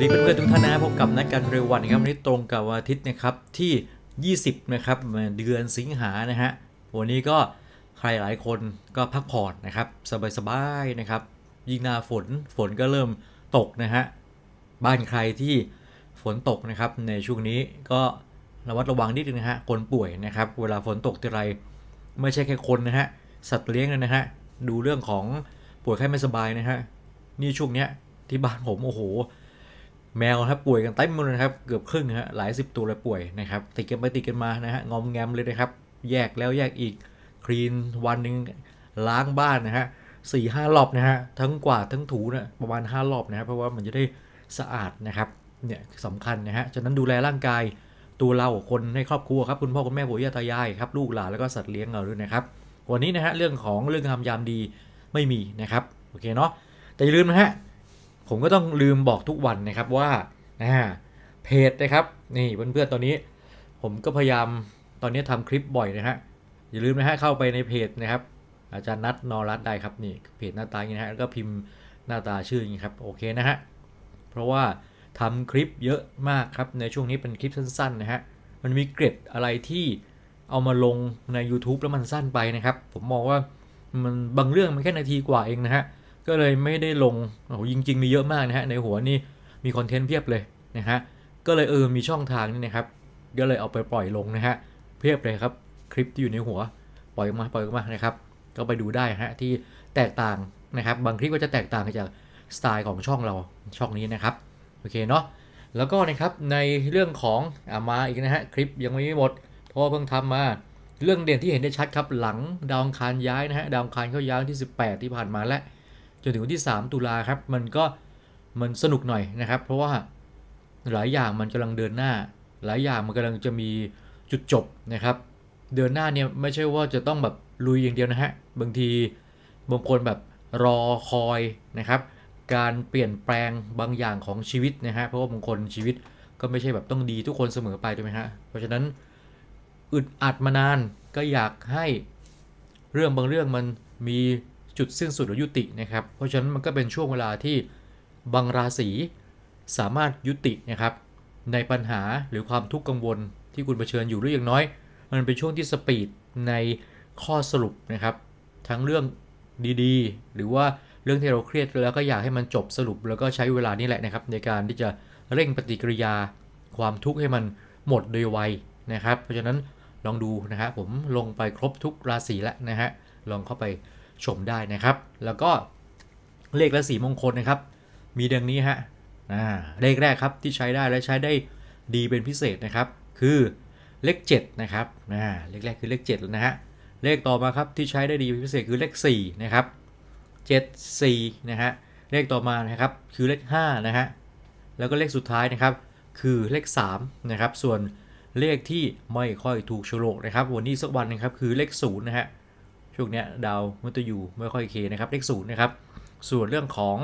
วัสดีเพื่อนๆทุกท่านนะพบกับนัดการเร็ววันนะครับวันนี้ตรงกับวันอาทิตย์นะครับที่ 20 นะครับเดือนสิงหานะฮะวันนี้ก็ใครหลายคนก็พักผ่อนนะครับ สบายๆนะครับ ยิ่งหน้าฝนฝนก็เริ่มตกนะฮะบ้านใครที่ฝนตกนะครับในช่วงนี้ก็ระมัดระวังนิดนึงนะฮะคนป่วยนะครับ เวลาฝนตกทีไรไม่ใช่แค่คนนะฮะสัตว์เลี้ยงนะฮะดูเรื่องของป่วยไข้ไม่สบายนะฮะนี่ช่วงเนี้ยที่บ้านผมโอ้โห แมวครับป่วยกันเต็มหมดเลยนะครับเกือบครึ่งนะฮะหลายสิบตัวเลยป่วยนะครับติดกันไปติดกันมานะฮะงอมแงมเลยนะครับแยกแล้วแยกอีกคลีนวันหนึ่งล้างบ้านนะฮะสี่ห้ารอบนะฮะทั้งกวาดทั้งถูนะประมาณ 5 รอบนะครับเพราะว่ามันจะได้สะอาดนะครับเนี่ยสำคัญนะฮะฉะนั้นดูแลร่างกายตัวเราคนในครอบครัวครับคุณพ่อคุณแม่ปู่ย่าตายายครับลูกหลานแล้วก็สัตว์เลี้ยงเราด้วยนะครับวันนี้นะฮะเรื่องของเรื่องทำยามดีไม่มีนะครับโอเคเนาะแต่อย่าลืมนะฮะ ผมก็ต้องลืมบอกทุกวันนะครับว่าอ่าเพจนะครับนี่เพื่อนๆตอนนี้ ผมก็พยายามตอนนี้ทำคลิปบ่อยนะฮะอย่าลืมนะฮะเข้าไปในเพจนะครับอาจารย์นัทนอรัตได้ครับนี่เพจหน้าตาอย่างนี้นะฮะแล้วก็พิมพ์หน้าตาชื่ออย่างนี้ครับโอเคนะฮะเพราะว่าทำคลิปเยอะมากครับในช่วงนี้เป็นคลิปสั้นๆนะฮะมันมีเกร็ดอะไรที่เอามาลงใน YouTube แล้วมันสั้นไปนะครับ ผมมองว่ามันบางเรื่องมันแค่นาทีกว่าเองนะฮะ ก็เลยไม่ได้ลงโอ้โหจริง ๆ มีเยอะมากนะฮะในหัวนี่มีคอนเทนต์เพียบเลยนะฮะก็เลยเออมีช่องทางนี่นะครับก็เลยเอาไปปล่อยลงนะฮะเพียบเลยครับคลิปที่อยู่ในหัวปล่อยออกมาปล่อยออกมานะครับก็ไปดูได้ฮะที่แตกต่างนะครับ บางคลิปก็จะแตกต่างจากสไตล์ของช่องเราช่องนี้นะครับโอเคเนาะแล้วก็นะครับในเรื่องของอามาอีกนะฮะคลิปยังไม่หมดเพราะเพิ่งทำมาเรื่องเด่นที่เห็นได้ชัดครับหลังดาวคารย้ายนะฮะดาวคารเข้าย้ายที่ 18 ที่ผ่านมาและ จนถึงวันที่ 3 ตุลาครับ มันก็มันสนุกหน่อยนะครับ เพราะว่าหลายอย่างมันกำลังเดินหน้า หลายอย่างมันกำลังจะมีจุดจบนะครับ เดินหน้าเนี่ยไม่ใช่ว่าจะต้องแบบลุยอย่างเดียวนะฮะบางทีบางคนแบบรอคอยนะครับ การเปลี่ยนแปลงบางอย่างของชีวิตนะฮะเพราะว่าบางคนชีวิตก็ไม่ใช่แบบต้องดีทุกคนเสมอไปถูกไหมฮะเพราะฉะนั้นอึดอัดมานานก็อยากให้เรื่องบางเรื่องมันมี จุดสิ้นสุดหรือยุตินะครับ เพราะฉะนั้นมันก็เป็นช่วงเวลาที่บางราศีสามารถยุตินะครับ ในปัญหาหรือความทุกข์กังวลที่คุณเผชิญอยู่หรืออย่างน้อย มันเป็นช่วงที่สปีดในข้อสรุปนะครับ ทั้งเรื่องดีๆ หรือว่าเรื่องที่เราเครียดแล้วก็อยากให้มันจบสรุป แล้วก็ใช้เวลานี้แหละนะครับ ในการที่จะเร่งปฏิกิริยาความทุกข์ให้มันหมดโดยไวนะครับ เพราะฉะนั้นลองดูนะฮะผมลงไปครบทุกราศีแล้วนะฮะลองเข้าไป ชมได้นะครับ แล้วก็เลขและสีมงคลนะครับ มีดังนี้ฮะเลขแรกครับที่ใช้ได้และใช้ได้ดีเป็นพิเศษนะครับ คือเลข7นะครับเลขแรกคือเลข7แล้วนะฮะเลขต่อมาครับที่ใช้ได้ดีเป็นพิเศษคือเลข4นะครับ7 4นะฮะเลขต่อมานะครับคือเลข5นะฮะแล้วก็เลขสุดท้ายนะครับ คือเลข3นะครับส่วนเลขที่ไม่ค่อยถูกโฉลกนะครับ วันนี้สักวันนึงครับคือเลข0นะฮะ ช่วงเนี้ยดาวมัตยูไม่ค่อยเคนะครับเลขศูนย์นะครับส่วนเรื่องของ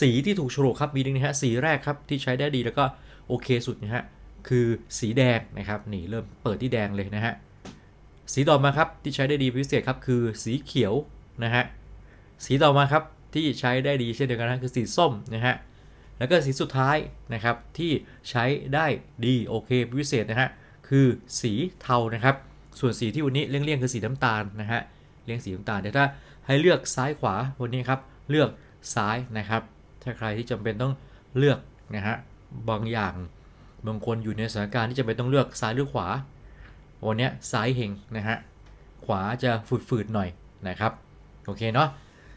สีที่ถูกโฉลกครับมีดังนี้ฮะสีแรกครับที่ใช้ได้ดีแล้วก็โอเคสุดนะฮะคือสีแดงนะครับนี่เริ่มเปิดที่แดงเลยนะฮะสีต่อมาครับที่ใช้ได้ดีพิเศษครับคือสีเขียวนะฮะสีต่อมาครับที่ใช้ได้ดีเช่นเดียวกันนะคือสีส้มนะฮะแล้วก็สีสุดท้ายนะครับที่ใช้ได้ดีโอเคพิเศษนะฮะคือสีเทานะครับ ส่วนสีที่วันนี้เลี่ยงๆคือสีน้ำตาลนะฮะ เลี่ยงสีน้ำตาลเดี๋ยวถ้าให้เลือกซ้ายขวาวันนี้ครับเลือกซ้ายนะครับ ถ้าใครที่จำเป็นต้องเลือกนะฮะบางอย่างบางคนอยู่ในสถานการณ์ที่จำเป็นต้องเลือกซ้ายหรือขวา วันนี้ซ้ายเฮงนะฮะขวาจะฝืดๆหน่อยนะครับโอเคเนาะ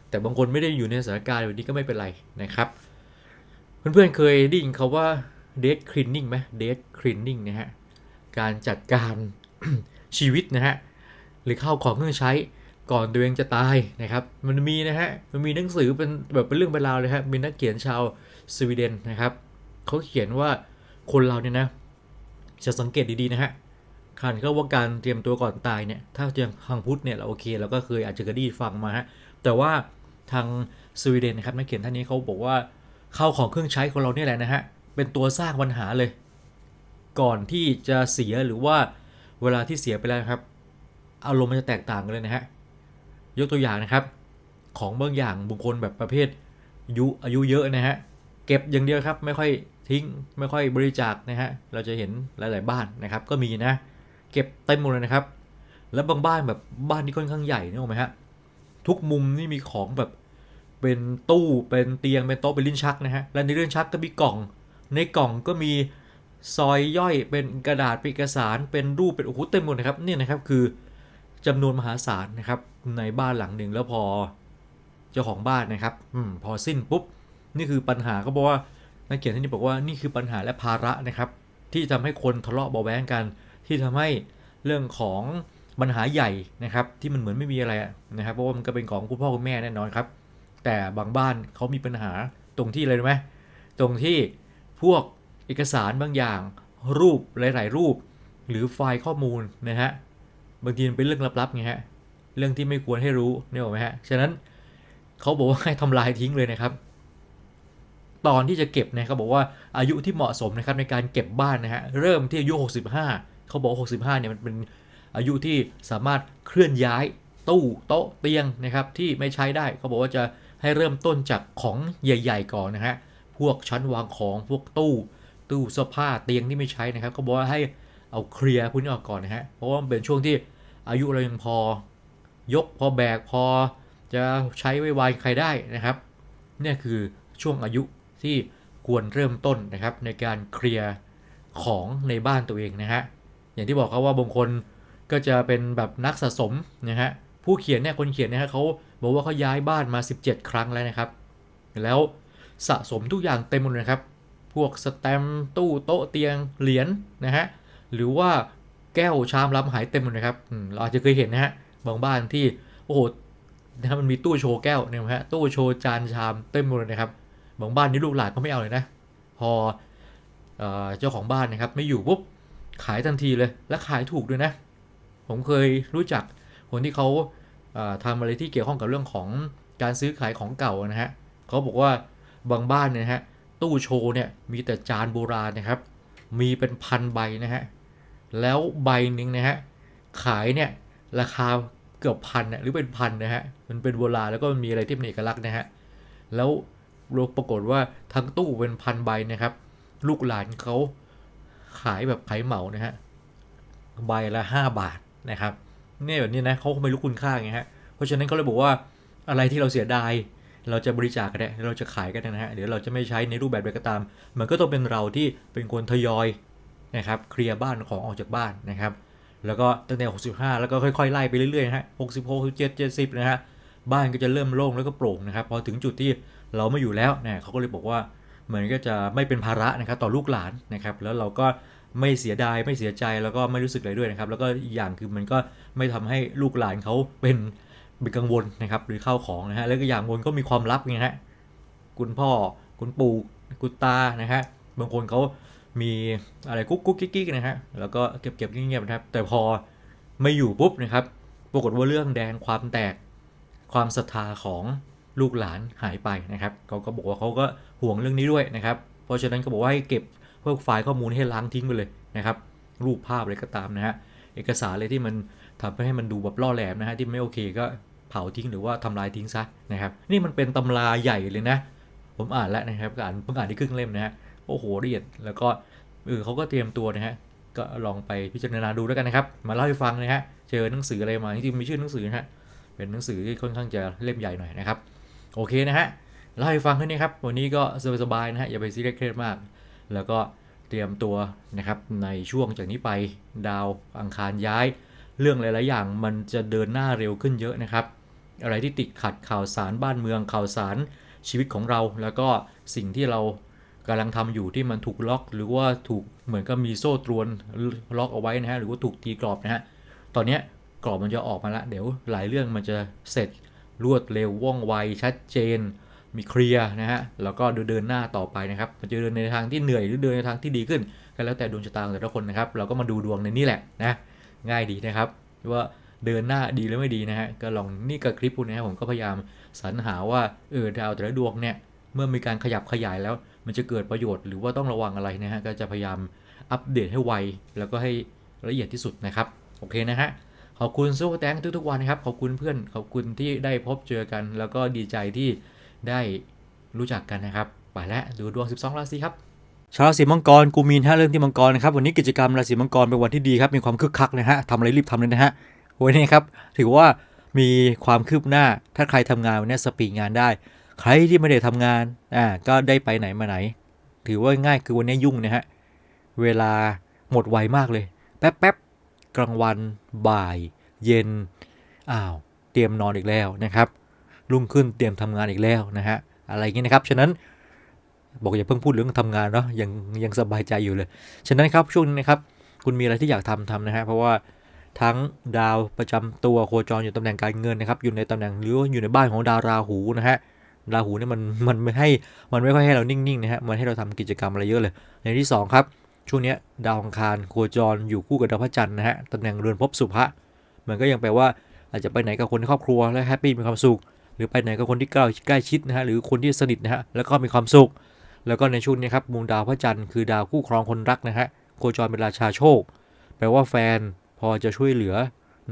แต่บางคนไม่ได้อยู่ในสถานการณ์แบบนี้ก็ไม่เป็นไรนะครับ เพื่อนๆเคยได้ยินคาว่า dead cleaning ไหม dead cleaning นะฮะการจัดการชีวิตนะฮะหรือข้าวของเครื่องใช้ ก่อนตัวเองจะตายนะครับ มันมีนะฮะ มันมีหนังสือเป็นแบบเป็นเรื่องเป็นราวเลยครับมีนักเขียนชาวสวีเดนนะครับเขาเขียนว่าคนเราเนี่ยนะ จะสังเกตดีๆนะฮะขันก็ว่าการเตรียมตัวก่อนตายเนี่ย ถ้าอย่างทางพุทธเนี่ยเราโอเคเราก็เคยอาจจะเคยได้ฟังมาฮะ แต่ว่าทางสวีเดนนะครับนักเขียนท่านนี้เขาบอกว่าข้าวของเครื่องใช้ของเราเนี่ยแหละนะฮะ เป็นตัวสร้างปัญหาเลย ก่อนที่จะเสียหรือว่าเวลาที่เสียไปแล้วครับ อารมณ์มันจะแตกต่างกันเลยนะฮะ ยกตัวอย่างนะครับ ของบางอย่างบุคคลแบบประเภทอายุอายุเยอะนะฮะเก็บอย่างเดียวครับไม่ค่อยทิ้งไม่ค่อยบริจาคนะฮะเราจะเห็นหลาย ๆ บ้านนะครับ ก็มีนะ เก็บเต็มหมดเลยนะครับ แล้วบางบ้านแบบบ้านที่ค่อนข้างใหญ่นึกออกไหมฮะทุกมุมนี่มีของแบบเป็นตู้เป็นเตียงเป็นโต๊ะเป็นลิ้นชักนะฮะและในลิ้นชักก็มีกล่อง ในกล่องก็มีซอยย่อยเป็นกระดาษเป็นเอกสารเป็นรูปเป็นโอ้โหเต็มหมดนะครับนี่นะครับคือ จำนวนมหาศาลนะครับในบ้านหลังหนึ่งแล้วพอเจ้าของบ้านนะครับอมพอสิ้นปุ๊บนี่คือปัญหาก็บอกว่านักเขียนที่นี่บอกว่านี่คือปัญหาและภาระนะครับ ที่ทำให้คนทะเลาะเบาะแว้งกัน ที่ทำให้เรื่องของปัญหาใหญ่นะครับ ที่มันเหมือนไม่มีอะไรนะครับ เพราะว่ามันก็เป็นของคุณพ่อคุณแม่แน่นอนครับ แต่บางบ้านเขามีปัญหาตรงที่อะไรรู้ไหมตรงที่พวกเอกสารบางอย่าง รูปหลาย ๆ รูป หรือไฟล์ข้อมูลนะฮะ บางทีมันเป็นเรื่องลับๆไงฮะเรื่องที่ไม่ควรให้รู้เนี่ยหรอกไหมฮะฉะนั้นเขาบอกว่าให้ทำลายทิ้งเลยนะครับ ตอนที่จะเก็บนี่ยเขาบอกว่าอายุที่เหมาะสมนะครับในการเก็บบ้านนะฮะเริ่มที่อายุ 65 เขาบอกว่า65เนี่ยมันเป็นอายุที่สามารถเคลื่อนย้ายตู้โต๊ะเตียงนะครับที่ไม่ใช้ได้เขาบอกว่าจะให้เริ่มต้นจากของใหญ่ ๆ ก่อนนะฮะพวกชั้นวางของพวกตู้ตู้เสื้อผ้าเตียงที่ไม่ใช้นะครับเขาบอกว่าให้ เอาเคลียร์พวกนี้ออกก่อนนะฮะ เพราะว่ามันเป็นช่วงที่อายุเรายังพอ ยกพอแบกพอจะใช้ไว้วายใครได้นะครับเนี่ยคือช่วงอายุที่ควรเริ่มต้นนะครับ ในการเคลียร์ของในบ้านตัวเองนะฮะอย่างที่บอกครับว่าบางคนก็จะเป็นแบบนักสะสมนะฮะผู้เขียนเนี่ยคนเขียนเนี่ยฮะเขาบอกว่าเขาย้ายบ้านมา 17 ครั้งแล้วนะครับ แล้วสะสมทุกอย่างเต็มหมดเลยครับ พวกสแตมป์ตู้โต๊ะเตียงเหรียญนะฮะ หรือว่าแก้วชามล้ำหายเต็มหมดเลยครับเราอาจจะเคยเห็นนะฮะบางบ้านที่โอ้โหนะครับมันมีตู้โชว์แก้วเนี่ยนะฮะตู้โชว์จานชามเต็มหมดเลยนะครับบางบ้านนี่ลูกหลานก็ไม่เอาเลยนะพอเอเจ้าของบ้านนะครับไม่อยู่ปุ๊บขายทันทีเลยและขายถูกด้วยนะ ผมเคยรู้จักคนที่เขาเอ่อทำอะไรที่เกี่ยวข้องกับเรื่องของการซื้อขายของเก่านะฮะเขาบอกว่าบางบ้านเนี่ยฮะตู้โชว์เนี่ยมีแต่จานโบราณนะครับ มีเป็นพันใบนะฮะ แล้วใบหนึ่งนะฮะ ขายเนี่ยราคาเกือบพันนะหรือเป็นพันนะฮะ มันเป็นโบราณแล้วก็มันมีอะไรที่เป็นเอกลักษณ์นะฮะ แล้วเราปรากฏว่าทั้งตู้เป็นพันใบนะครับ ลูกหลานเขาขายแบบขายเหมานะฮะ ใบละ5บาทนะครับ เนี่ยแบบนี้นะเขาไม่รู้คุณค่าไงฮะ เพราะฉะนั้นเขาเลยบอกว่าอะไรที่เราเสียดายเราจะบริจาคกันได้เราจะขายกันนะฮะเดี๋ยวเราจะไม่ใช้ในรูปแบบใดก็ตาม มันก็ต้องเป็นเราที่เป็นคนทยอย นะครับเคลียร์บ้านของออกจากบ้านนะครับแล้วก็ตั้งแต่ 65 แล้วก็ค่อยๆไล่ไปเรื่อยๆนะฮะ66 67 70 นะฮะบ้านก็จะเริ่มโล่งแล้วก็โปร่งนะครับพอถึงจุดที่เราไม่อยู่แล้วเนี่ยเขาก็เลยบอกว่าเหมือนก็จะไม่เป็นภาระนะครับต่อลูกหลานนะครับแล้วเราก็ไม่เสียดายไม่เสียใจแล้วก็ไม่รู้สึกอะไรด้วยนะครับ แล้วก็อีกอย่างคือมันก็ไม่ทำให้ลูกหลานเขาเป็นเป็นกังวลนะครับหรือเข้าของนะฮะแล้วก็อย่างบนก็มีความลับไงฮะคุณพ่อคุณปู่คุณตานะฮะบางคนเขา มีอะไรกุ๊กกุ๊กกิ๊กกิ๊กนะฮะแล้วก็เก็บเก็บเงียบๆนะครับ แต่พอไม่อยู่ปุ๊บนะครับ ปรากฏว่าเรื่องแดงความแตกความศรัทธาของลูกหลานหายไปนะครับเขาก็บอกว่าเขาก็ห่วงเรื่องนี้ด้วยนะครับ เพราะฉะนั้นก็บอกว่าให้เก็บพวกไฟล์ข้อมูลให้ล้างทิ้งไปเลยนะครับ รูปภาพอะไรก็ตามนะฮะเอกสารอะไรที่มันทำให้มันดูแบบล่อแหลมนะฮะที่ไม่โอเคก็เผาทิ้งหรือว่าทำลายทิ้งซะนะครับ นี่มันเป็นตำราใหญ่เลยนะ ผมอ่านแล้วนะครับก็อ่านเพิ่งอ่านที่ครึ่งเล่มนะฮะ โอ้โหละเอียด แล้วก็เออเขาก็เตรียมตัวนะฮะก็ลองไปพิจารณาดูแล้วกันนะครับ มาเล่าให้ฟังนะฮะเจอหนังสืออะไรมาที่มีชื่อหนังสือนะฮะเป็นหนังสือที่ค่อนข้างจะเล่มใหญ่หน่อยนะครับโอเคนะฮะเล่าให้ฟังแค่นี้ครับวันนี้ก็สบายๆนะฮะอย่าไปซีเรียสเครียดมาก แล้วก็เตรียมตัวนะครับในช่วงจากนี้ไปดาวอังคารย้าย เรื่องหลายๆอย่างมันจะเดินหน้าเร็วขึ้นเยอะนะครับ อะไรที่ติดขัดข่าวสารบ้านเมืองข่าวสารชีวิตของเรา แล้วก็สิ่งที่เรา กำลังทำอยู่ที่มันถูกล็อก หรือว่าถูกเหมือนกับมีโซ่ตรวนล็อกเอาไว้นะฮะหรือว่าถูกตีกรอบนะฮะตอนเนี้ยกรอบมันจะออกมาล้วเดี๋ยวหลายเรื่องมันจะเสร็จรวดเร็วว่องไวชัดเจน มีเคลียร์นะฮะแล้วก็เดินหน้าต่อไปนะครับมันจะเดินในทางที่เหนื่อยหรือเดินในทางที่ดีขึ้นก็แล้วแต่ดวงชะตาของแต่ละคนนะครับ เราก็มาดูดวงในนี่แหละนะง่ายดีนะครับว่าเดินหน้าดีหรือไม่ดีนะฮะก็ลองนี่กับคลิปพวกนี้ผมก็พยายามสรรหาว่าเออดาวแต่ละดวงเนี่ยเมื่อมีการขยับขยายแล้ว มันจะเกิดประโยชน์หรือว่าต้องระวังอะไรนะฮะก็จะพยายามอัปเดตให้ไว แล้วก็ให้ละเอียดที่สุดนะครับ โอเคนะฮะขอบคุณซูเปอร์แตงทุกๆวันนะครับ ขอบคุณเพื่อน ขอบคุณที่ได้พบเจอกัน แล้วก็ดีใจที่ได้รู้จักกันนะครับ ไปแล้วดูดวง 12 ราศีครับ ชาวราศีมังกรกูมีนฮะเรื่องที่มังกรนะครับ วันนี้กิจกรรมราศีมังกรเป็นวันที่ดีครับ มีความคึกคักนะฮะทำอะไรรีบทำเลยนะฮะ วันนี้ครับ ถือว่ามีความคืบหน้า ถ้าใครทำงานวันนี้สปีงานได้ ใครที่ไม่ได้ทำงานอ่าก็ได้ไปไหนมาไหน ถือว่าง่ายคือวันนี้ยุ่งนะฮะ เวลาหมดไวมากเลย แป๊บแป๊บกลางวันบ่าย เย็น อ้าว เตรียมนอนอีกแล้วนะครับ รุ่งขึ้นเตรียมทำงานอีกแล้วนะฮะ อะไรอย่างนี้นะครับ ฉะนั้นบอกอย่าเพิ่งพูดเรื่องทำงานเนาะยังยังสบายใจอยู่เลย ฉะนั้นครับช่วงนี้นะครับ คุณมีอะไรที่อยากทำทำนะฮะ เพราะว่าทั้งดาวประจำตัวโคจรอยู่ตำแหน่งการเงินนะครับ อยู่ในตำแหน่งหรืออยู่ในบ้านของดาวราหูนะฮะ ราหูเนี่ยมันมันไม่ให้มันไม่ค่อยให้เรานิ่งๆนะฮะมันให้เราทำกิจกรรมอะไรเยอะเลยในที่สองครับ ช่วงนี้ดาวอังคารโคจรอยู่คู่กับดาวพระจันทร์นะฮะตำแหน่งเรือนภพสุภะมันก็ยังแปลว่าอาจจะไปไหนกับคนในครอบครัวแล้วแฮปปี้มีความสุข หรือไปไหนกับคนที่ใกล้ใกล้ชิดนะฮะหรือคนที่สนิทนะฮะแล้วก็มีความสุข แล้วก็ในช่วงนี้ครับมุมดาวพระจันทร์คือดาวคู่ครองคนรักนะฮะโคจรเป็นราชาโชค แปลว่าแฟนพอจะช่วยเหลือ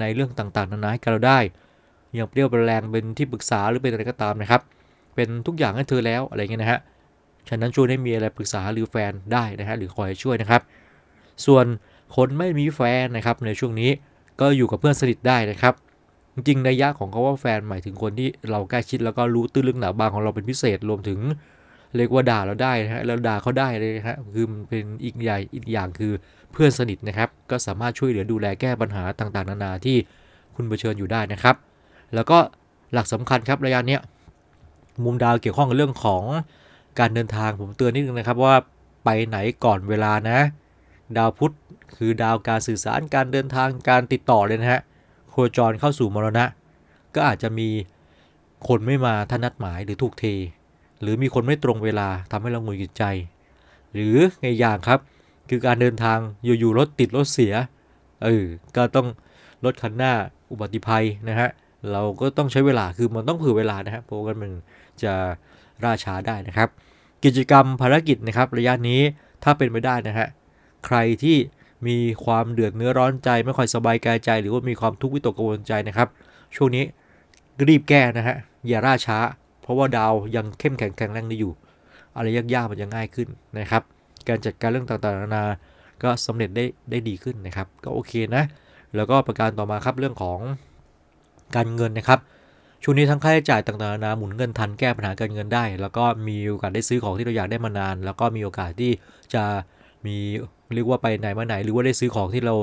ในเรื่องต่างๆ นานาให้กับเราได้อย่างเปรี้ยวเป็นแรงเป็นที่ปรึกษาหรือเป็นอะไรก็ตามนะครับ เป็นทุกอย่างให้เธอแล้วอะไรเงี้ยนะฮะฉะนั้นช่วยได้มีอะไรปรึกษาหรือแฟนได้นะฮะหรือคอยช่วยนะครับ ส่วนคนไม่มีแฟนนะครับในช่วงนี้ก็อยู่กับเพื่อนสนิทได้นะครับ จริงๆในยะของเขาว่าแฟนหมายถึงคนที่เราใกล้ชิดแล้วก็รู้ตื้นลึกหนาบางของเราเป็นพิเศษรวมถึงเรียกว่าด่าเราได้นะฮะแล้วด่าเขาได้เลยนะฮะคือมันเป็นอีกอย่างอีกอย่างคือเพื่อนสนิทนะครับ ก็สามารถช่วยเหลือดูแลแก้ปัญหาต่างๆ นานาที่คุณเผชิญอยู่ได้นะครับ แล้วก็หลักสำคัญครับระยะเนี้ย มุมดาวเกี่ยวข้องกับเรื่องของการเดินทางผมเตือนนิดนึงนะครับว่าไปไหนก่อนเวลานะ ดาวพุธคือดาวการสื่อสารการเดินทางการติดต่อเลยนะฮะโคจรเข้าสู่มรณะ ก็อาจจะมีคนไม่มาท่านัดหมายหรือถูกเท หรือมีคนไม่ตรงเวลาทำให้เราหงุดหงิดใจ หรือในอย่างครับ คือการเดินทางอยู่ๆรถติดรถเสียเออก็ต้องรถคันหน้าอุบัติภัยนะฮะ เราก็ต้องใช้เวลาคือมันต้องเผื่อเวลานะฮะเพราะว่ามันจะล่าช้าได้นะครับ กิจกรรมภารกิจนะครับ ระยะนี้ถ้าเป็นไปได้นะฮะใครที่มีความเดือดเนื้อร้อนใจไม่ค่อยสบายกายใจ หรือว่ามีความทุกข์วิตกกังวลใจนะครับ ช่วงนี้รีบแก้นะฮะอย่าล่าช้า เพราะว่าดาวยังเข้มแข็งแข็งแรงดีอยู่ อะไรยากๆมันจะง่ายขึ้นนะครับ การจัดการเรื่องต่างๆนานาก็สำเร็จได้ได้ดีขึ้นนะครับ ก็โอเคนะ แล้วก็ประการต่อมาครับเรื่องของ การเงินนะครับช่วงนี้ทั้งค่าใช้จ่ายต่างๆนานาหมุนเงินทันแก้ปัญหาการเงินได้ แล้วก็มีโอกาสได้ซื้อของที่เราอยากได้มานาน แล้วก็มีโอกาสที่จะมีเรียกว่าไปไหนมาไหน หรือว่าได้ซื้อของที่เรา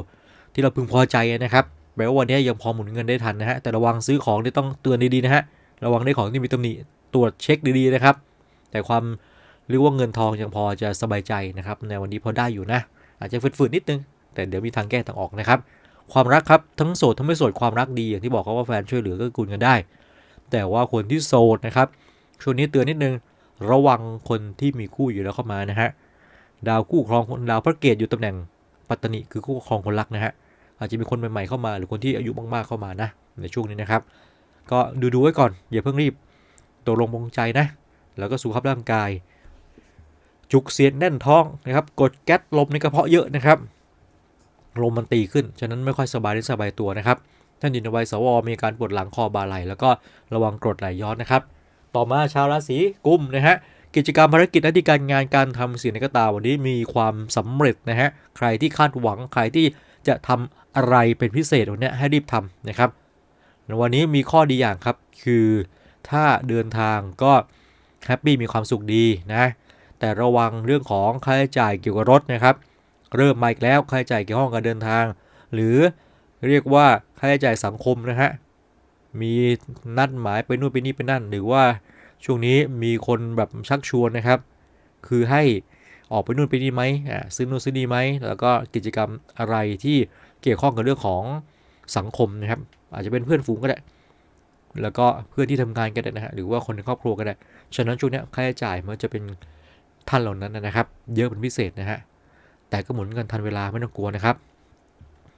ที่เราพึงพอใจนะครับแปลว่าวันนี้ยังพอหมุนเงินได้ทันนะฮะแต่ระวังซื้อของที่ต้องเตือนดีๆนะฮะระวังได้ของที่มีตำหนิตรวจเช็คดีๆนะครับ แต่ความเรียกว่าเงินทองยังพอจะสบายใจนะครับในวันนี้พอได้อยู่นะ อาจจะฝืดๆนิดนึง แต่เดี๋ยวมีทางแก้ทางออกนะครับ ความรักครับทั้งโสดทั้งไม่โสดความรักดีอย่างที่บอกเขาว่าแฟนช่วยเหลือก็กุลกันได้ แต่ว่าคนที่โสดนะครับช่วงนี้เตือนนิดนึงระวังคนที่มีคู่อยู่แล้วเข้ามานะฮะดาวคู่ครองดาวพระเกตอยู่ตำแหน่งปัตตนิคือคู่ครองคนรักนะฮะอาจจะมีคนใหม่ๆเข้ามา หรือคนที่อายุมากๆเข้ามานะในช่วงนี้นะครับ ก็ดูๆไว้ก่อน อย่าเพิ่งรีบตกลงปรงใจนะ แล้วก็สุขภาพร่างกาย จุกเสียดแน่นท้องนะครับ กดแก๊สลมในกระเพาะเยอะนะครับ ลมมันตีขึ้น ฉะนั้นไม่ค่อยสบายหรือสบายตัวนะครับ ท่านอยู่ในวัยสวมีการปวดหลังคอบาไหล แล้วก็ระวังกรดไหลย้อนนะครับ ต่อมาชาวราศีกุมนะฮะ กิจกรรมภารกิจหน้าที่การงานการทำสิ่งใดก็ตาวันนี้มีความสำเร็จนะฮะ ใครที่คาดหวังใครที่จะทำอะไรเป็นพิเศษวันนี้ให้รีบทำนะครับ วันนี้มีข้อดีอย่างครับคือถ้าเดินทางก็แฮปปี้มีความสุขดีนะ แต่ระวังเรื่องของค่าใช้จ่ายเกี่ยวกับรถนะครับ เริ่มมาอีกแล้วค่าใช้จ่ายเกี่ยวข้องกับเดินทาง หรือเรียกว่าค่าใช้จ่ายสังคมนะฮะมีนัดหมายไปนู่นไปนี่ไปนั่น หรือว่าช่วงนี้มีคนแบบชักชวนนะครับ คือให้ออกไปนู่นไปนี่ไหมอ่าซื้อนู่นซื้อนี่ไหมแล้วก็กิจกรรมอะไรที่เกี่ยวข้องกับเรื่องของสังคมนะครับ อาจจะเป็นเพื่อนฝูงก็ได้แล้วก็เพื่อนที่ทำงานก็ได้นะฮะหรือว่าคนในครอบครัวก็ได้ฉะนั้นช่วงนี้ค่าใช้จ่ายมันจะเป็นท่านเหล่านั้นนะครับ เยอะเป็นพิเศษนะฮะ แต่ก็หมุนกันทันเวลาไม่ต้องกลัวนะครับ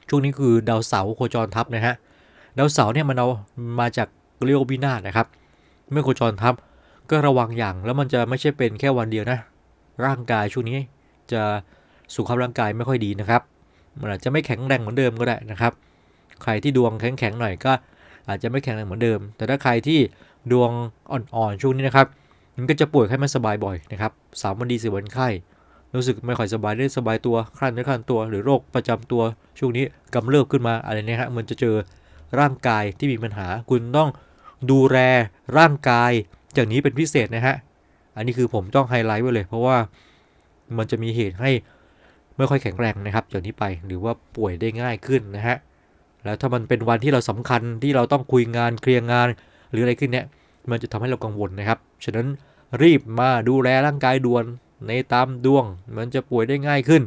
ช่วงนี้คือดาวเสาร์โคจรทับนะฮะ ดาวเสาร์เนี่ยมันเอามาจากเรียววินาศนะครับ เมื่อโคจรทับก็ระวังอย่างแล้วมันจะไม่ใช่เป็นแค่วันเดียวนะ ร่างกายช่วงนี้จะสุขภาพร่างกายไม่ค่อยดีนะครับ มันอาจจะไม่แข็งแรงเหมือนเดิมก็ได้นะครับ ใครที่ดวงแข็งๆหน่อยก็อาจจะไม่แข็งแรงเหมือนเดิม แต่ถ้าใครที่ดวงอ่อนๆช่วงนี้นะครับ มันก็จะป่วยไข้ไม่สบายบ่อยนะครับสามวันดีสี่วันไข้ รู้สึกไม่ค่อยสบายได้สบายตัวคลั่นเนื้อคลั่นตัว หรือโรคประจำตัว ช่วงนี้กำเริบขึ้นมาอะไรเนี่ยฮะมันจะเจอร่างกายที่มีปัญหา คุณต้องดูแลร่างกายจากนี้เป็นพิเศษนะฮะอันนี้คือผมต้องไฮไลท์ไว้เลย เพราะว่ามันจะมีเหตุให้ไม่ค่อยแข็งแรงนะครับจากนี้ไปหรือว่าป่วยได้ง่ายขึ้นนะฮะแล้วถ้ามันเป็นวันที่เราสำคัญที่เราต้องคุยงานเคลียร์งาน หรืออะไรขึ้นเนี่ยมันจะทำให้เรากังวลนะครับ ฉะนั้นรีบมาดูแลร่างกายด่วน ในตามดวงมันจะป่วยได้ง่ายขึ้น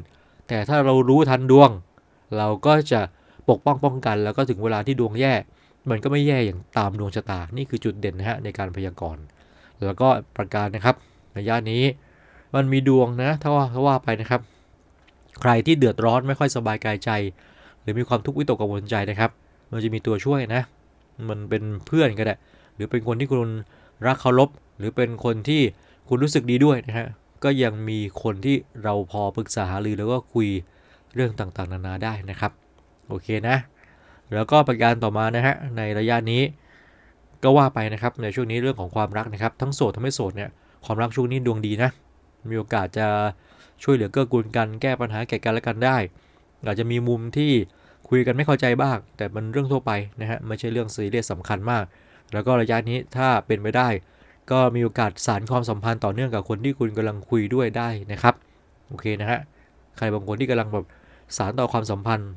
แต่ถ้าเรารู้ทันดวง เราก็จะปกป้องป้องกัน แล้วก็ถึงเวลาที่ดวงแย่ มันก็ไม่แย่อย่างตามดวงชะตา นี่คือจุดเด่นนะฮะในการพยากรณ์ แล้วก็ประการนะครับในย่านนี้มันมีดวงนะถ้าว่าถ้าว่าไปนะครับ ใครที่เดือดร้อนไม่ค่อยสบายกายใจ หรือมีความทุกข์วิตกกังวลใจนะครับ มันจะมีตัวช่วยนะ มันเป็นเพื่อนก็ได้ หรือเป็นคนที่คุณรักเคารพหรือเป็นคนที่คุณรู้สึกดีด้วยนะฮะ ก็ยังมีคนที่เราพอปรึกษาหารือแล้วก็คุยเรื่องต่างๆ นานาได้นะครับ โอเคนะ แล้วก็ประการต่อมานะฮะในระยะนี้ก็ว่าไปนะครับในช่วงนี้เรื่องของความรักนะครับ ทั้งโสดทั้งไม่โสดเนี่ยความรักช่วงนี้ดวงดีนะ มีโอกาสจะช่วยเหลือเกื้อกูลกันแก้ปัญหาแก่กันและกันได้ อาจจะมีมุมที่คุยกันไม่เข้าใจบ้าง แต่มันเรื่องทั่วไปนะฮะไม่ใช่เรื่องซีเรียสสำคัญมาก แล้วก็ระยะนี้ถ้าเป็นไปได้ ก็มีโอกาสสารความสัมพันธ์ต่อเนื่องกับคนที่คุณกำลังคุยด้วยได้นะครับ โอเคนะฮะ ใครบางคนที่กำลังแบบสารต่อความสัมพันธ์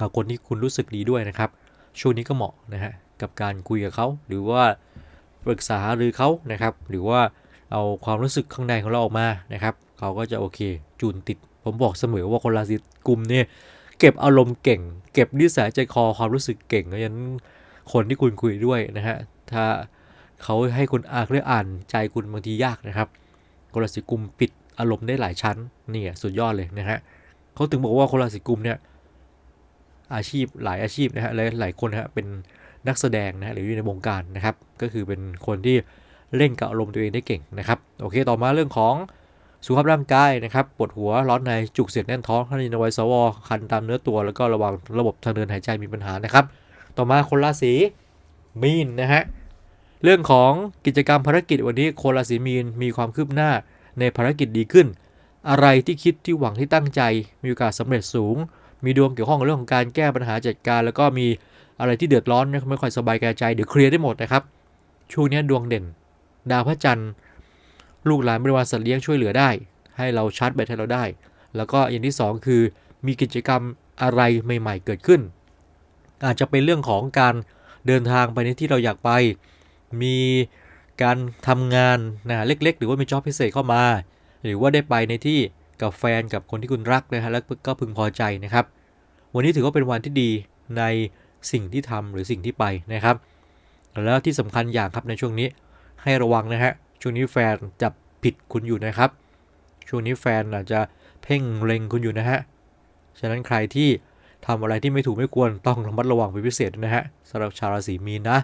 กับคนที่คุณรู้สึกดีด้วยนะครับ ช่วงนี้ก็เหมาะนะฮะกับการคุยกับเขาหรือว่าปรึกษาหรือเขานะครับ หรือว่าเอาความรู้สึกข้างในของเราออกมานะครับเขาก็จะโอเค จูนติด ผมบอกเสมอว่าคนราศีกุมเนี่ยเก็บอารมณ์เก่ง เก็บนิสัยใจคอความรู้สึกเก่งเพราะฉะนั้นคนที่คุณคุยด้วยนะฮะถ้า เขาให้คุณอ่านเรื่องอ่านใจคุณบางทียากนะครับคนราศีกุมปิดอารมณ์ได้หลายชั้นเนี่ยสุดยอดเลยนะฮะเขาถึงบอกว่าคนราศีกุมเนี่ยอาชีพหลายอาชีพนะฮะและหลายคนนะฮะเป็นนักแสดงนะหรืออยู่ในวงการนะครับก็คือเป็นคนที่เล่นกับอารมณ์ตัวเองได้เก่งนะครับโอเคต่อมาเรื่องของสุขภาพร่างกายนะครับปวดหัวร้อนในจุกเสียดแน่นท้องท่านินวัยสวคันตามเนื้อตัวแล้วก็ระวังระบบทางเดินหายใจมีปัญหานะครับ ต่อมาคนราศีมีนนะฮะ เรื่องของกิจกรรมภารกิจวันนี้คนราศีมีนมีความคืบหน้าในภารกิจดีขึ้น อะไรที่คิดที่หวังที่ตั้งใจ มีโอกาสสำเร็จสูง มีดวงเกี่ยวข้องกับเรื่องของการแก้ปัญหาจัดการ แล้วก็มีอะไรที่เดือดร้อนไม่ค่อยสบายกายใจเดี๋ยวเคลียร์ได้หมดนะครับ ช่วงนี้ดวงเด่น ดาวพระจันทร์ ลูกหลานบริวารสัตว์เลี้ยงช่วยเหลือได้ ให้เราชาร์จแบตให้เราได้ แล้วก็อย่างที่ 2 คือ มีกิจกรรมอะไรใหม่ ๆ เกิดขึ้น อาจจะเป็นเรื่องของการเดินทางไปในที่เราอยากไป มีการทำงานนะเล็กๆ หรือว่ามีจ็อบพิเศษเข้ามา หรือว่าได้ไปในที่กับแฟนกับคนที่คุณรักนะฮะแล้วก็พึงพอใจนะครับ วันนี้ถือว่าเป็นวันที่ดีในสิ่งที่ทำหรือสิ่งที่ไปนะครับ แล้วที่สำคัญอย่างครับในช่วงนี้ให้ระวังนะฮะช่วงนี้แฟนจับผิดคุณอยู่นะครับ ช่วงนี้แฟนอาจจะเพ่งเล็งคุณอยู่นะฮะฉะนั้นใครที่ทำอะไรที่ไม่ถูกไม่ควรต้องระมัดระวังเป็นพิเศษนะฮะสำหรับชาวราศีมีนนะ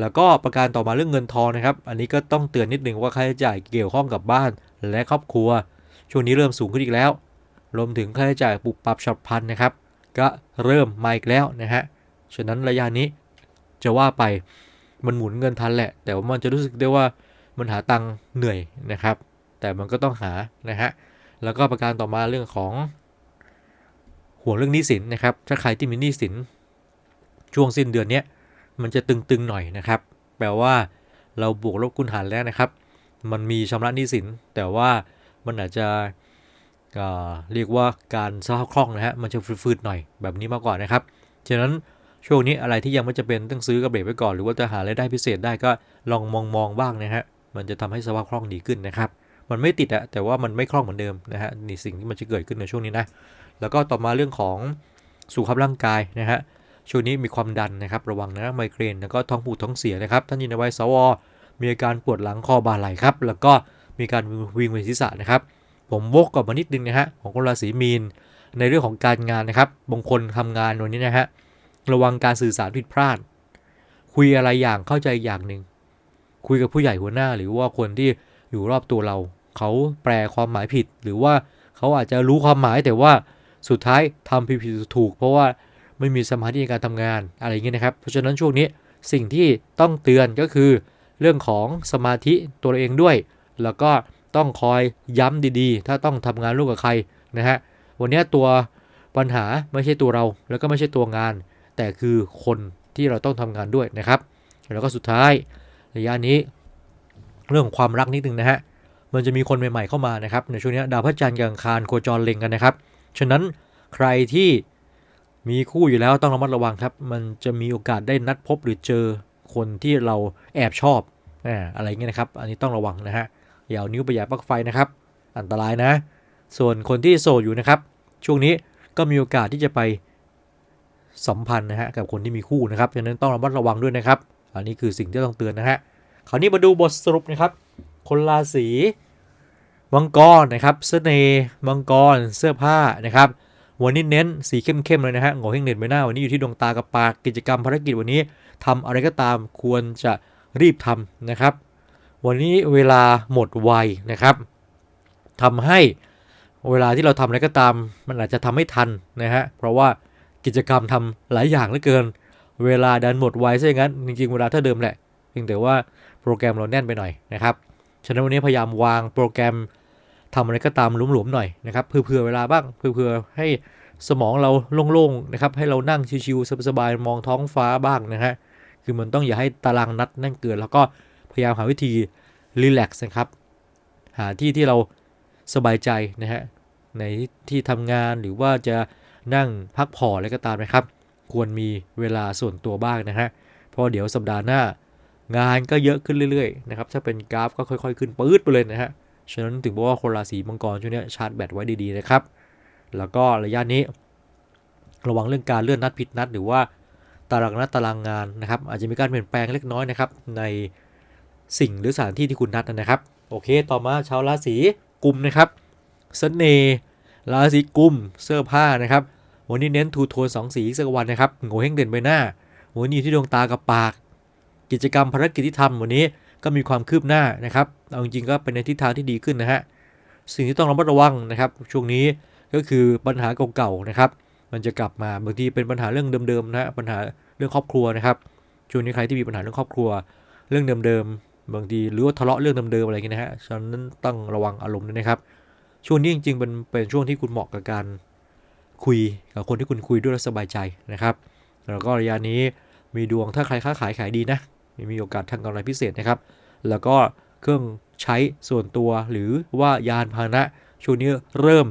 แล้วก็ประการต่อมาเรื่องเงินทองนะครับ อันนี้ก็ต้องเตือนนิดนึงว่าค่าใช้จ่ายเกี่ยวข้องกับบ้านและครอบครัว ช่วงนี้เริ่มสูงขึ้นอีกแล้ว รวมถึงค่าใช้จ่ายปุบปับฉับพลันนะครับ ก็เริ่มมาอีกแล้วนะฮะ ฉะนั้นระยะนี้จะว่าไปมันหมุนเงินทันแหละ แต่ว่ามันจะรู้สึกได้ว่ามันหาตังค์เหนื่อยนะครับ แต่มันก็ต้องหานะฮะ แล้วก็ประการต่อมาเรื่องของห่วงเรื่องหนี้สินนะครับ ถ้าใครที่มีหนี้สินช่วงสิ้นเดือนนี้ มันจะตึงๆหน่อยนะครับ แปลว่าเราบวกลบคูณหารแล้วนะครับ มันมีชำระหนี้สิน แต่ว่ามันอาจจะเรียกว่าการสะคล่องนะฮะ มันจะฟืดๆหน่อยแบบนี้มากกว่านะครับ ฉะนั้นช่วงนี้อะไรที่ยังไม่จะเป็นต้องซื้อก็เบรกไว้ก่อน หรือว่าจะหารายได้พิเศษได้ก็ลองมองมองบ้างนะฮะ มันจะทำให้สภาพคล่องดีขึ้นนะครับ มันไม่ติดอะแต่ว่ามันไม่คล่องเหมือนเดิมนะฮะนี่สิ่งที่มันจะเกิดขึ้นในช่วงนี้นะ แล้วก็ต่อมาเรื่องของสุขภาพร่างกายนะฮะ ช่วงนี้มีความดันนะครับ ระวังนะไมเกรนแล้วก็ท้องผูกท้องเสียนะครับ ท่านยินในวัยสวมีอาการปวดหลังคอบ่าไหล่ครับ แล้วก็มีการวิงเวียนศีรษะนะครับ ผมวกกลับมานิดนึงนะฮะของคนราศีมีน ในเรื่องของการงานนะครับบางคนทำงานวันนี้นะฮะระวังการสื่อสารผิดพลาด คุยอะไรอย่างเข้าใจอย่างหนึ่งคุยกับผู้ใหญ่หัวหน้า หรือว่าคนที่อยู่รอบตัวเรา เขาแปลความหมายผิด หรือว่าเขาอาจจะรู้ความหมายแต่ว่าสุดท้ายทำผิดผิดถูก เพราะว่า ไม่มีสมาธิในการทำงานอะไรอย่างเงี้ยนะครับ เพราะฉะนั้นช่วงนี้สิ่งที่ต้องเตือนก็คือ เรื่องของสมาธิตัวเองด้วย แล้วก็ต้องคอยย้ำดีๆ ถ้าต้องทำงานร่วมกับใครนะฮะวันนี้ตัวปัญหาไม่ใช่ตัวเราแล้วก็ไม่ใช่ตัวงาน แต่คือคนที่เราต้องทำงานด้วยนะครับ แล้วก็สุดท้ายระยะนี้ เรื่องความรักนิดนึงนะฮะมันจะมีคนใหม่ๆเข้ามานะครับในช่วงนี้ดาวพระจันทร์กับอังคารโคจรเล็งกันนะครับ ฉะนั้นใครที่ มีคู่อยู่แล้วต้องระมัดระวังครับ มันจะมีโอกาสได้นัดพบหรือเจอคนที่เราแอบชอบอ่าอะไรเงี้ยนะครับ อันนี้ต้องระวังนะฮะอย่าเอานิ้วไปหย่ปลั๊กไฟนะครับ อันตรายนะ ส่วนคนที่โสดอยู่นะครับ ช่วงนี้ก็มีโอกาสที่จะไปสัมพันธ์นะฮะกับคนที่มีคู่นะครับฉะนั้นต้องระมัดระวังด้วยนะครับ อันนี้คือสิ่งที่ต้องเตือนนะฮะคราวนี้มาดูบทสรุปนะครับ คนราศีมังกรนะครับเสน่ห์มังกรเสื้อผ้านะครับ วันนี้เน้นสีเข้มๆเลยนะฮะโง่เฮงเด่นใบหน้าวันนี้อยู่ที่ดวงตากับปากกิจกรรมภารกิจวันนี้ทำอะไรก็ตามควรจะรีบทำนะครับ วันนี้เวลาหมดไวนะครับทำให้เวลาที่เราทำอะไรก็ตาม มันอาจจะทำไม่ทันนะฮะเพราะว่ากิจกรรมทำหลายอย่างเหลือเกิน เวลาดันหมดไวซะอย่างนั้นจริงๆเวลาเท่าเดิมแหละเพียงแต่ว่าโปรแกรมเราแน่นไปหน่อยนะครับฉะนั้นวันนี้พยายามวางโปรแกรม ทำอะไรก็ตามหลวมๆหน่อยนะครับเผื่อเวลาบ้างเผื่อให้สมองเราโล่งๆนะครับให้เรานั่งชิวๆสบายๆมองท้องฟ้าบ้างนะฮะคือมันต้องอย่าให้ตารางนัดนั่นเกินแล้วก็พยายามหาวิธีรีแลกซ์นะครับ หาที่ที่เราสบายใจนะฮะในที่ทำงานหรือว่าจะนั่งพักผ่อนอะไรก็ตามนะครับ ควรมีเวลาส่วนตัวบ้างนะฮะเพราะเดี๋ยวสัปดาห์หน้า งานก็เยอะขึ้นเรื่อยๆนะครับถ้าเป็นกราฟก็ค่อย ๆ ขึ้นปื๊ดไปเลยนะฮะ ฉะนั้นถึงบอกว่าคนราศีมังกรช่วงนี้ชาร์จแบตไว้ดีๆนะครับ แล้วก็ระยะนี้ ระวังเรื่องการเลื่อนนัดผิดนัด หรือว่าตารางนัดตารางงานนะครับ อาจจะมีการเปลี่ยนแปลงเล็กน้อยนะครับ ในสิ่งหรือสถานที่ที่คุณนัดนะครับ โอเค ต่อมาชาวราศีกุมนะครับเสน่ห์ราศีกุมเสื้อผ้านะครับ วันนี้เน้นทูโทนสองสีสักวันนะครับโง่เฮงเด่นใบหน้า วันนี้อยู่ที่ดวงตากับปาก กิจกรรมภารกิจที่ทำวันนี้ ก็มีความคืบหน้านะครับเอาจริงๆก็เป็นในทิศทางที่ดีขึ้นนะฮะสิ่งที่ต้องระมัดระวังนะครับ ช่วงนี้ก็คือปัญหาเก่าๆนะครับ มันจะกลับมาบางทีเป็นปัญหาเรื่องเดิมๆนะฮะปัญหาเรื่องครอบครัวนะครับช่วงนี้ใครที่มีปัญหาเรื่องครอบครัว เรื่องเดิมๆบางทีหรือว่าทะเลาะเรื่องเดิมๆอะไรอย่างเงี้ยนะฮะฉะนั้นต้องระวังอารมณ์ด้วยนะครับ ช่วงนี้จริงๆเป็นเป็นช่วงที่คุณเหมาะกับการคุยกับคนที่คุณคุยด้วยแล้วสบายใจนะครับ แล้วก็ระยะนี้มีดวงถ้าใครค้าขายขายดีนะ มีโอกาสทางกำไรพิเศษนะครับ แล้วก็เครื่องใช้ส่วนตัวหรือว่ายานพาหนะช่วงนี้เริ่ม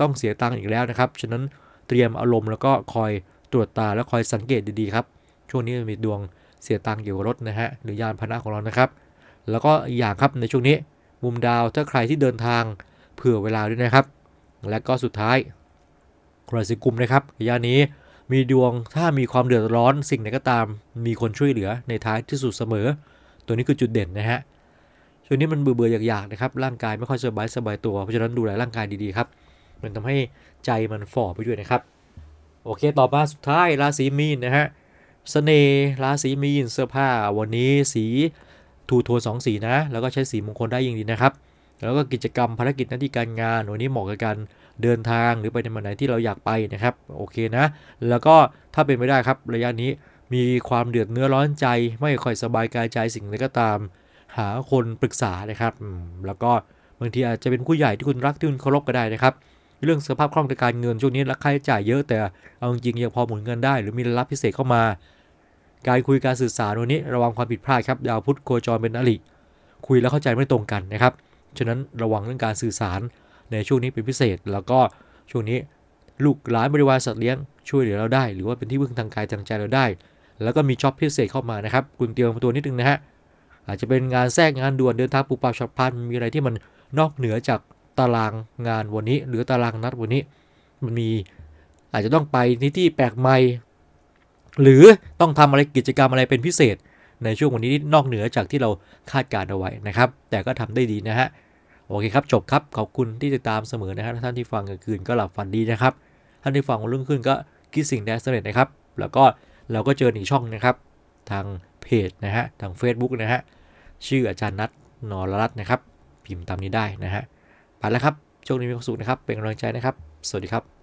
ต้องเสียตังค์อีกแล้วนะครับ ฉะนั้นเตรียมอารมณ์แล้วก็คอยตรวจตาและคอยสังเกตดีๆครับ ช่วงนี้มีดวงเสียตังค์เกี่ยวกับรถนะฮะหรือยานพาหนะของเรานะครับ แล้วก็อีกอย่างครับในช่วงนี้ มุมดาวถ้าใครที่เดินทางเผื่อเวลาด้วยนะครับ และก็สุดท้ายราศีกุมนะครับระยะนี้ มีดวงถ้ามีความเดือดร้อนสิ่งไหนก็ตาม มีคนช่วยเหลือในท้ายที่สุดเสมอ ตัวนี้คือจุดเด่นนะฮะช่วงนี้มันเบื่อเบื่ออยากๆนะครับร่างกายไม่ค่อยสบายสบายตัวเพราะฉะนั้นดูแลร่างกายดีๆครับมันทำให้ใจมันฝ่อไปด้วยนะครับ โอเคต่อมาสุดท้ายราศีมีนนะฮะเสน่ห์ราศีมีนเสื้อผ้าวันนี้สีทูโทนสองสีนะ แล้วก็ใช้สีมงคลได้ยิ่งดีนะครับ แล้วก็กิจกรรมภารกิจหน้าที่การงานวันนี้เหมาะกับการ เดินทางหรือไปในวันไหนที่เราอยากไปนะครับโอเคนะ แล้วก็ถ้าเป็นไม่ได้ครับระยะนี้มีความเดือดเนื้อร้อนใจ ไม่ค่อยสบายกายใจสิ่งใดก็ตาม หาคนปรึกษานะครับแล้วก็บางทีอาจจะเป็นผู้ใหญ่ที่คุณรักที่คุณเคารพก็ได้นะครับ เรื่องสภาพคล่องทางการเงินช่วงนี้ราค่าใช้จ่ายเยอะแต่เอาจริงๆยังพอหมุนเงินได้ หรือมีรายรับพิเศษเข้ามา การคุยการสื่อสารวันนี้ระวังความผิดพลาดครับดาวพุธโคจรเป็นอริคุยแล้วเข้าใจไม่ตรงกันนะครับฉะนั้นระวังเรื่องการสื่อสาร ในช่วงนี้เป็นพิเศษ แล้วก็ช่วงนี้ลูกหลานบริวารสัตว์เลี้ยงช่วยเหลือเราได้ หรือว่าเป็นที่พึ่งทางกายทางใจเราได้ แล้วก็มีจ็อบพิเศษเข้ามานะครับ คุณเตรียมตัวนิดนึงนะฮะอาจจะเป็นงานแทรกงานด่วนเดินทางปุบปับฉับพลันมีอะไรที่มันนอกเหนือจากตารางงานวันนี้ หรือตารางนัดวันนี้ มันมีอาจจะต้องไปที่ที่แปลกใหม่หรือต้องทำอะไรกิจกรรมอะไรเป็นพิเศษ ในช่วงวันนี้นอกเหนือจากที่เราคาดการณ์เอาไว้นะครับ แต่ก็ทำได้ดีนะฮะ โอเคครับจบครับขอบคุณที่ติดตามเสมอนะฮะท่านที่ฟังกลางคืนก็หลับฝันดีนะครับท่านที่ฟังวันรุ่งขึ้นก็คิดสิ่งใดสำเร็จนะครับ แล้วก็เราก็เจออีกช่องนะครับ ทางเพจนะฮะทาง Facebook นะฮะชื่ออาจารย์นัทนรรัตน์นะครับ พิมพ์ตามนี้ได้นะฮะไปแล้วครับโชคดีมีความสุขนะครับ เป็นกำลังใจนะครับ สวัสดีครับ